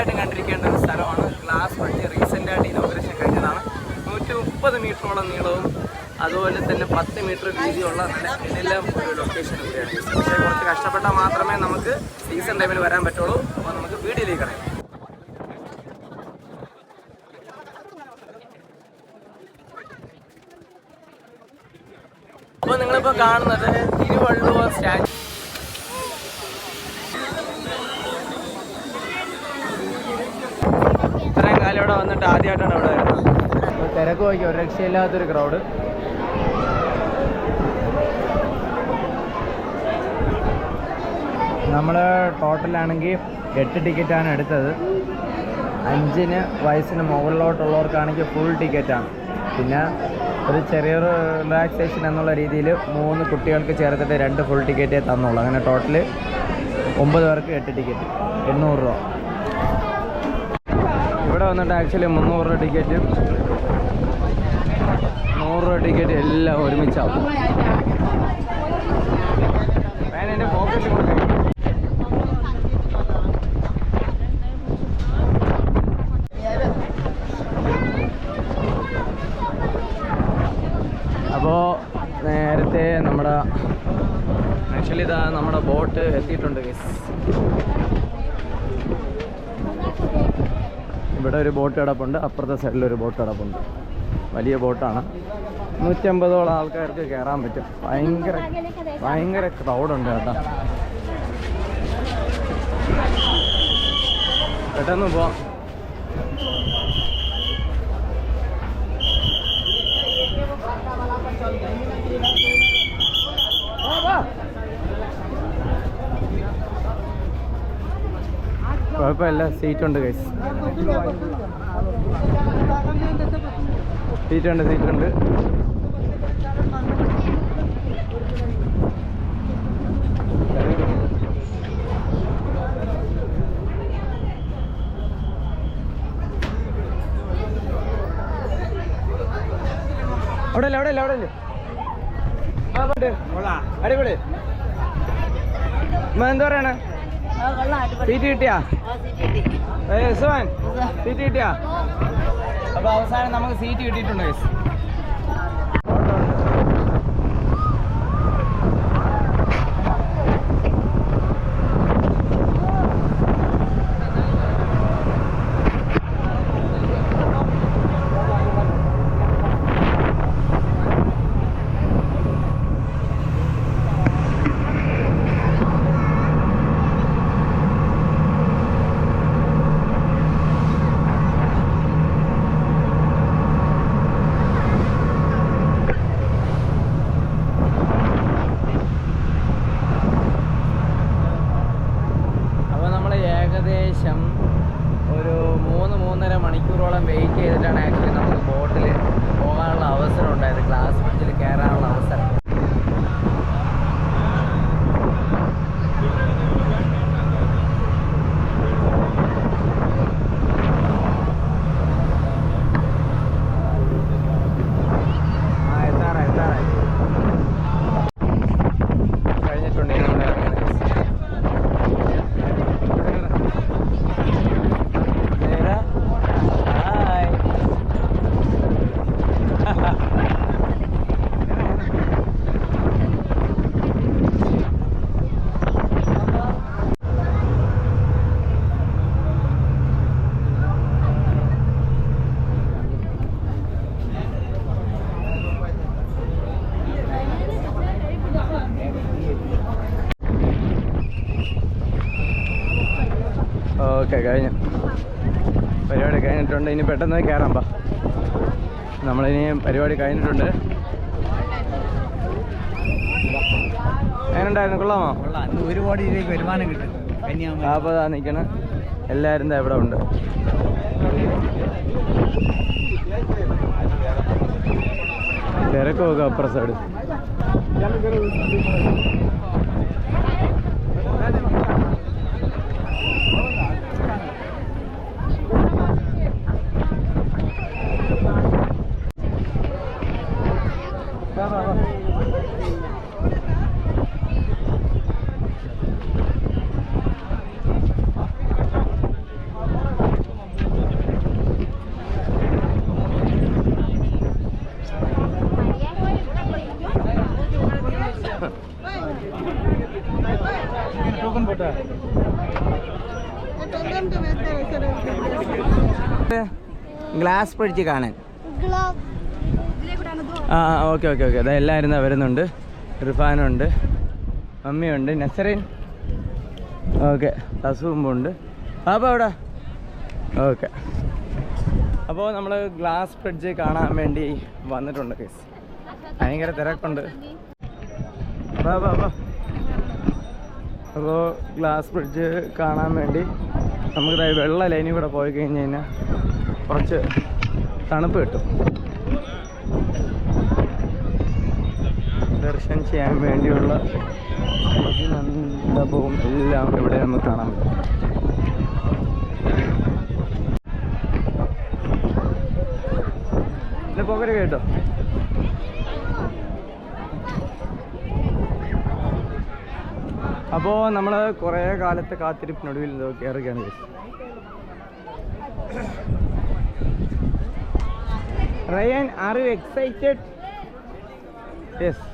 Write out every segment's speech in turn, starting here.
മസ്റ്റായിട്ടും കണ്ടിരിക്കേണ്ട ഒരു സ്ഥലമാണ്. ഗ്ലാസ് വഴി റീസെന്റ് ആയിട്ട് ഇനോഗ്രേഷൻ കഴിഞ്ഞതാണ്. നൂറ്റി മുപ്പത് മീറ്ററോളം നീളവും അതുപോലെ തന്നെ പത്ത് മീറ്റർ വീതിയുള്ള നല്ല എല്ലാം ഒരു ലൊക്കേഷൻ കൂടിയാണ്. പക്ഷേ കുറച്ച് കഷ്ടപ്പെട്ടാൽ മാത്രമേ നമുക്ക് സീസൺ ടൈമിൽ വരാൻ പറ്റുള്ളൂ. അപ്പോൾ നമുക്ക് വീഡിയോയിലേക്ക് അറിയാം അപ്പോൾ നിങ്ങളിപ്പോൾ കാണുന്നത് വന്നിട്ട് ആദ്യമായിട്ടാണ് ഇവിടെ വരുന്നത്. തിരക്ക് നോക്കി ഒരു രക്ഷയില്ലാത്തൊരു ക്രൗഡ് നമ്മൾ ടോട്ടലാണെങ്കിൽ എട്ട് ടിക്കറ്റാണ് എടുത്തത്. അഞ്ചിന് വയസ്സിന് മുകളിലോട്ടുള്ളവർക്കാണെങ്കിൽ ഫുൾ ടിക്കറ്റാണ് പിന്നെ ഒരു ചെറിയൊരു റിലാക്സേഷൻ എന്നുള്ള രീതിയിൽ മൂന്ന് കുട്ടികൾക്ക് ചേർത്തിട്ട് രണ്ട് ഫുൾ ടിക്കറ്റേ തന്നുള്ളൂ. അങ്ങനെ ടോട്ടൽ ഒമ്പത് പേർക്ക് എട്ട് ടിക്കറ്റ് എണ്ണൂറ് രൂപ. ഇവിടെ വന്നിട്ട് ആക്ച്വലി മുന്നൂറ് രൂപ ടിക്കറ്റ്. നൂറ് രൂപ ടിക്കറ്റ് എല്ലാം ഒരുമിച്ചാവും എന്റെ പോക്കറ്റിൽ കൂടെ കഴിയും അപ്പോൾ നേരത്തെ നമ്മുടെ ആക്ച്വലി ഇതാ നമ്മുടെ ബോട്ട് എത്തിയിട്ടുണ്ട് ഗൈസ് ഇവിടെ ഒരു ബോട്ട് കിടപ്പുണ്ട്. അപ്പുറത്തെ സൈഡിൽ ഒരു ബോട്ട് കിടപ്പുണ്ട്. വലിയ ബോട്ടാണ്. നൂറ്റമ്പതോളം ആൾക്കാർക്ക് കയറാൻ പറ്റും. ഭയങ്കര ഭയങ്കര ക്രൗഡുണ്ട് കേട്ടോ. പെട്ടെന്ന് പോവാം കുഴപ്പമില്ല. സീറ്റുണ്ട് കൈസ് സീറ്റുണ്ട് സീറ്റുണ്ട്. അവിടെ അല്ലേ അവിടെ അല്ലേ അവിടെ അല്ലേ ആ പോട്ടെ. അടിപൊളി. എന്താ പറയണേ? സീറ്റ് കിട്ടിയാ? സീറ്റ് കിട്ടിയാ? അപ്പൊ അവസാനം നമുക്ക് സീറ്റ് കിട്ടിയിട്ടുണ്ട് guys. അപ്പോൾ നമ്മൾ ഏകദേശം ഒരു മൂന്ന് മൂന്നര മണിക്കൂറോളം വെയിറ്റ് ചെയ്തിട്ടാണ് ആക്ച്വലി നമുക്ക് ബോട്ടിൽ പോകാനുള്ള അവസരം ഉണ്ടായത്. ക്ലാസ് ബ്രിഡ്ജിൽ കയറാനുള്ള അവസരം ആ എത്താറായി എത്താറായി കഴിഞ്ഞിട്ടുണ്ട് ഇനി നമ്മൾ ഇറങ്ങുന്നത് നേരാ ഹായ് ഓക്കെ കഴിഞ്ഞു. പരിപാടി കഴിഞ്ഞിട്ടുണ്ട്. ഇനി പെട്ടെന്ന് കയറാം പാ നമ്മളിനി പരിപാടി കഴിഞ്ഞിട്ടുണ്ട്. എങ്ങനെയുണ്ടായിരുന്നു? കൊള്ളാമോ? ഒരുപാട് ഇതിലേക്ക് വരുമാനം കിട്ടും. അപ്പോൾ അതാ നിൽക്കണം എല്ലാവരും ഇവിടെ ഉണ്ട്. തിരക്ക് നോക്കുക അപ്പുറ സൈഡ് ഗ്ലാസ് ബ്രിഡ്ജ് കാണാൻ. ആ ഓക്കെ ഓക്കെ ഓക്കെ. അതെ എല്ലാവരും വരുന്നുണ്ട്. റിഫാനുണ്ട് മമ്മിയുണ്ട് നസറിൻ. ഓക്കെ. തസുമ്പുണ്ട് അപ്പോൾ അവിടെ ഓക്കെ. അപ്പോൾ നമ്മൾ ഗ്ലാസ് ബ്രിഡ്ജ് കാണാൻ വേണ്ടി വന്നിട്ടുണ്ട് കേസ് ഭയങ്കര തിരക്കുണ്ട്. അപ്പോൾ ഗ്ലാസ് ബ്രിഡ്ജ് കാണാൻ വേണ്ടി നമുക്ക് വെള്ള ലൈനിൽ കൂടെ പോയി കഴിഞ്ഞ് കഴിഞ്ഞാൽ കുറച്ച് തണുപ്പ് കിട്ടും. ദർശനം ചെയ്യാൻ വേണ്ടിയുള്ള മണ്ഡപവും എല്ലാം ഇവിടെ കാണാൻ പറ്റും. പിന്നെ പോകരുത് കേട്ടോ? അപ്പോൾ നമ്മൾ കുറേ കാലത്തെ കാത്തിരിപ്പിനൊടുവിൽ കയറുകയാണ് Ryan are you excited yes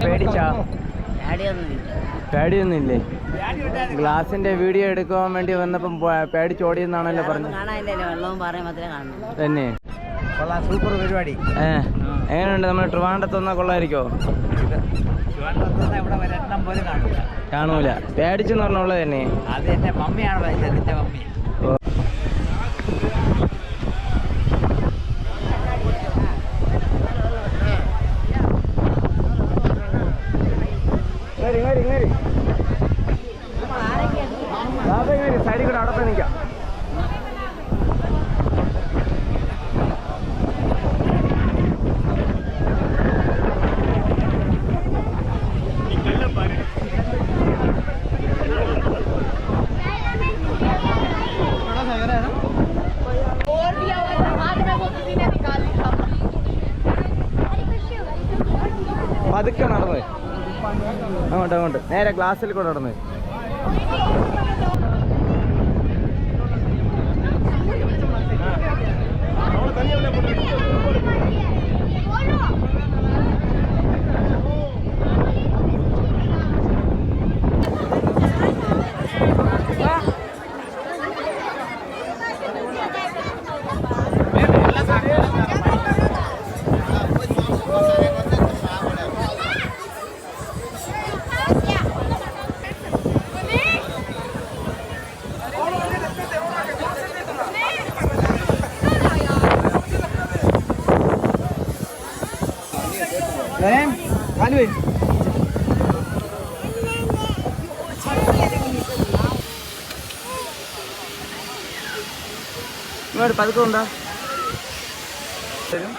പേടിച്ചാ? പേടിയൊന്നുമില്ലേ ഗ്ലാസിന്റെ വീഡിയോ എടുക്കാൻ വേണ്ടി വന്നപ്പം പേടിച്ച് പേടിച്ചോടിയെന്നാണല്ലോ പറഞ്ഞത്. തന്നെ. കൊള്ളാം. സൂപ്പർ പരിപാടി. എങ്ങനെയുണ്ട്? നമ്മൾ ട്രിവാൻഡത്ത് വന്നാൽ കൊള്ളായിരിക്കോ കാണൂല. പേടിച്ചെന്ന് പറഞ്ഞുള്ളത് തന്നെ. അത് എന്റെ മമ്മിയാണ് മമ്മി. നേരെ ഗ്ലാസ്സിൽ കൂടെ നടന്നത് കാലു ഇങ്ങോട്ട് പതുക്കെ ഉണ്ടോ തരും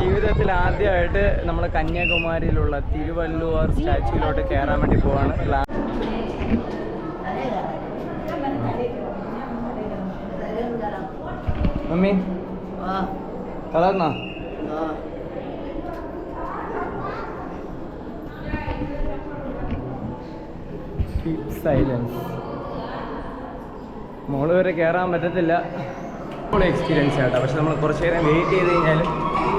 ജീവിതത്തിൽ ആദ്യമായിട്ട് നമ്മൾ കന്യാകുമാരിയിലുള്ള തിരുവല്ലുവർ സ്റ്റാച്യൂയിലോട്ട് കയറാൻ വേണ്ടി പോവാണ്. മമ്മി കളർന്നാ? സൈലൻസ് മോൾ വരെ കയറാൻ പറ്റത്തില്ല. എക്സ്പീരിയൻസ് ആട്ടോ. പക്ഷെ നമ്മൾ കുറച്ച് നേരം വെയിറ്റ് ചെയ്ത് കഴിഞ്ഞാൽ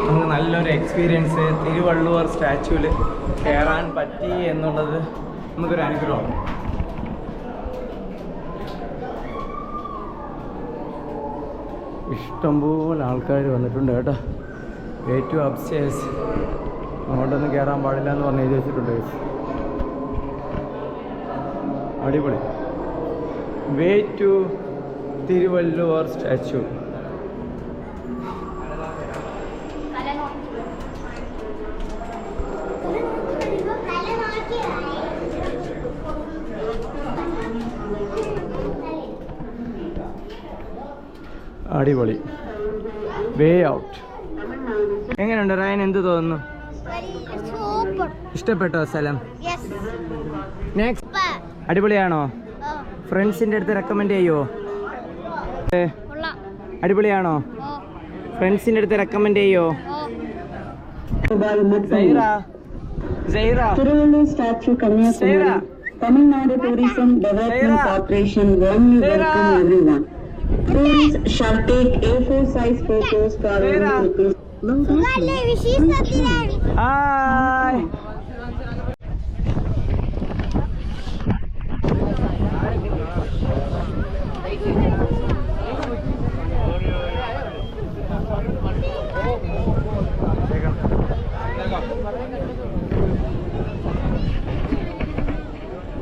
നമുക്ക് നല്ലൊരു എക്സ്പീരിയൻസ് തിരുവള്ളുവർ സ്റ്റാച്യൂവിൽ കയറാൻ പറ്റി എന്നുള്ളത് നമുക്കൊരു അനുഗ്രഹമാണ് ഇഷ്ടംപോലെ ആൾക്കാർ വന്നിട്ടുണ്ട് കേട്ടോ. ഏറ്റവും അപ്സ്റ്റേഴ്സ് അങ്ങോട്ടൊന്നും കയറാൻ പാടില്ല എന്ന് പറഞ്ഞ് എഴുതി വെച്ചിട്ടുണ്ട്. അടിപൊളി. വേ ടു തിരുവല്ലുവർ സ്റ്റാച്ചു അടിപൊളി. വേ ഔട്ട് എങ്ങനെയുണ്ട് റയൻ എന്ത് തോന്നുന്നു? ഇഷ്ടപ്പെട്ടോ സ്ഥലം? നെക്സ്റ്റ് അടിപൊളിയാണോ? ഫ്രണ്ട്സിന്റെ അടുത്ത് റെക്കമെൻഡ് ചെയ്യോ? അടിപൊളിയാണോ? ഫ്രണ്ട്സിന്റെ അടുത്ത് റെക്കമെൻഡ് ചെയ്യോ? തമിഴ്നാട്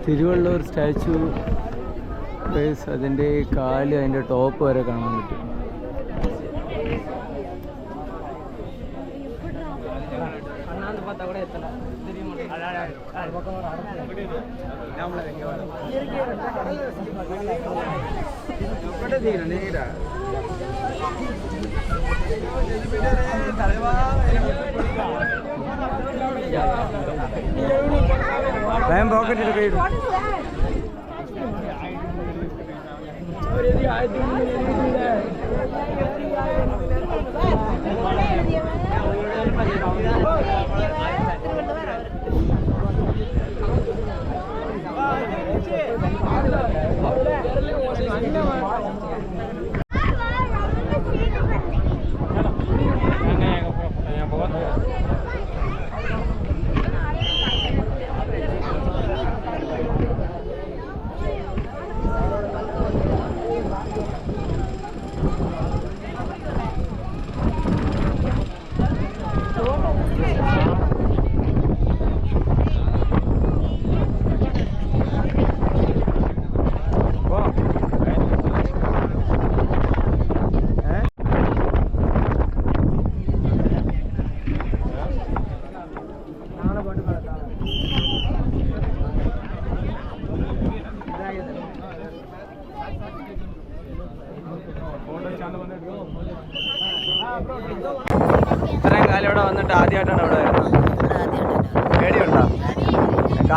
തിരുവള്ളൂർ സ്റ്റാച്ചു ഗൈസ് അതിന്റെ കാൽ അതിന്റെ ടോപ്പ് വരെ കാണാൻ പറ്റും. Bam rocket it great. What is that? Oh,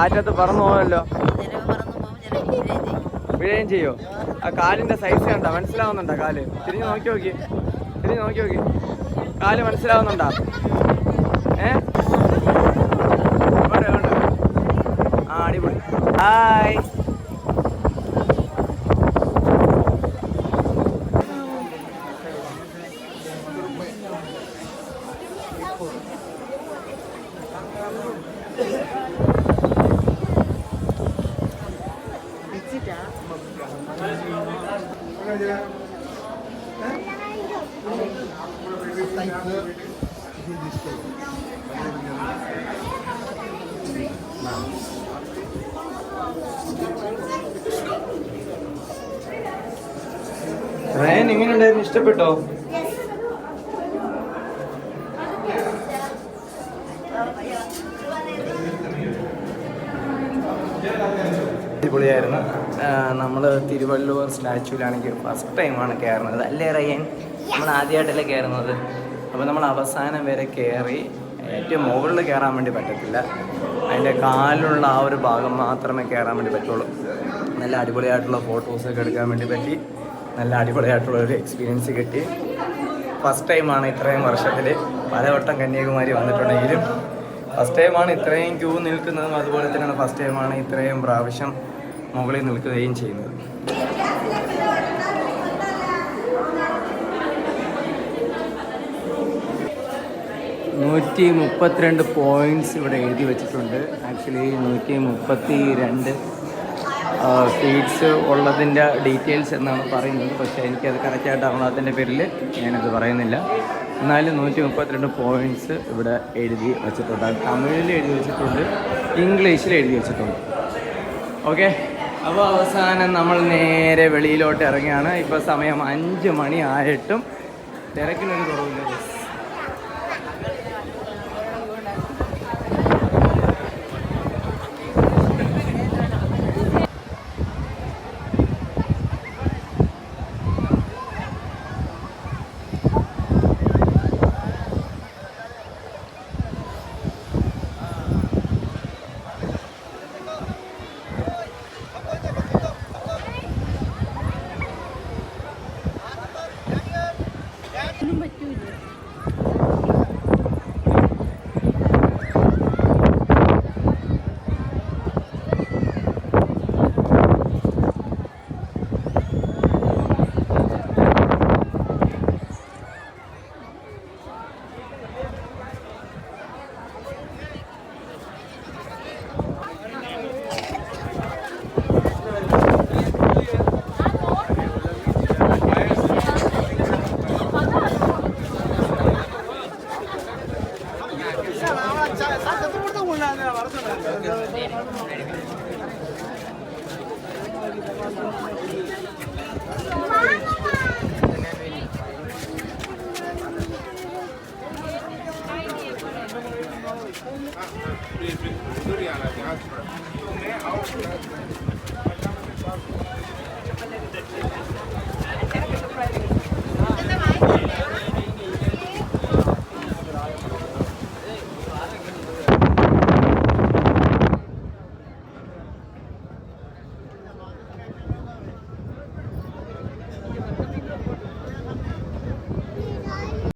കാറ്റത്ത് പറന്നു പോകല്ലോ വീഴുകയും ചെയ്യോ. ആ കാലിന്റെ സൈസ് കണ്ട? മനസ്സിലാവുന്നുണ്ടോ കാൽ? തിരിഞ്ഞു നോക്കി നോക്കി. തിരിഞ്ഞു നോക്കി നോക്കി. കാൽ മനസ്സിലാവുന്നുണ്ടോ? ഏ. ആ അടിപൊളി. ഹായ് റയൻ എങ്ങനെയുണ്ടായിരുന്നു? ഇഷ്ടപ്പെട്ടോ? അടിപൊളിയായിരുന്നു. നമ്മൾ തിരുവള്ളൂർ സ്റ്റാച്യൂലാണെങ്കിൽ ഫസ്റ്റ് ടൈമാണ് കയറുന്നത്. അല്ലേ റയൻ? നമ്മൾ ആദ്യമായിട്ടല്ലേ കയറുന്നത്. അപ്പോൾ നമ്മൾ അവസാനം വരെ കയറി ഏറ്റവും മുകളിൽ കയറാൻ വേണ്ടി പറ്റത്തില്ല. അതിന്റെ കാലിലുള്ള ആ ഒരു ഭാഗം മാത്രമേ കയറാൻ വേണ്ടി പറ്റുള്ളൂ. നല്ല അടിപൊളിയായിട്ടുള്ള ഫോട്ടോസൊക്കെ എടുക്കാൻ വേണ്ടി പറ്റി. നല്ല അടിപൊളിയായിട്ടുള്ള ഒരു എക്സ്പീരിയൻസ് കിട്ടി. ഫസ്റ്റ് ടൈമാണ് ഇത്രയും വർഷത്തിൽ പലവട്ടം കന്യാകുമാരി വന്നിട്ടുണ്ടെങ്കിലും ഫസ്റ്റ് ടൈമാണ് ഇത്രയും ക്യൂ നിൽക്കുന്നതും അതുപോലെ തന്നെയാണ് ഫസ്റ്റ് ടൈമാണ് ഇത്രയും പ്രാവശ്യം മുകളിൽ നിൽക്കുകയും ചെയ്യുന്നത്. നൂറ്റി മുപ്പത്തിരണ്ട് പോയിന്റ്സ് ഇവിടെ എഴുതി വെച്ചിട്ടുണ്ട്. ആക്ച്വലി നൂറ്റി മുപ്പത്തി രണ്ട് സീറ്റ്സ് ഉള്ളതിന്റെ ഡീറ്റെയിൽസ് എന്നാണ് പറയുന്നത്. പക്ഷേ എനിക്കത് കറക്റ്റായിട്ട് അറിയാത്തതിന്റെ പേരിൽ ഞാനത് പറയുന്നില്ല. എന്നാലും നൂറ്റി മുപ്പത്തിരണ്ട് പോയിന്റ്സ് ഇവിടെ എഴുതി വെച്ചിട്ടുണ്ട്. അത് തമിഴിൽ എഴുതി വെച്ചിട്ടുണ്ട് ഇംഗ്ലീഷിൽ എഴുതി വെച്ചിട്ടുണ്ട്. ഓക്കെ അപ്പോൾ അവസാനം നമ്മൾ നേരെ വെളിയിലോട്ട് ഇറങ്ങിയാണ് ഇപ്പോൾ സമയം അഞ്ച് മണി ആയിട്ടും തിരക്കിനൊരു കുറവില്ല.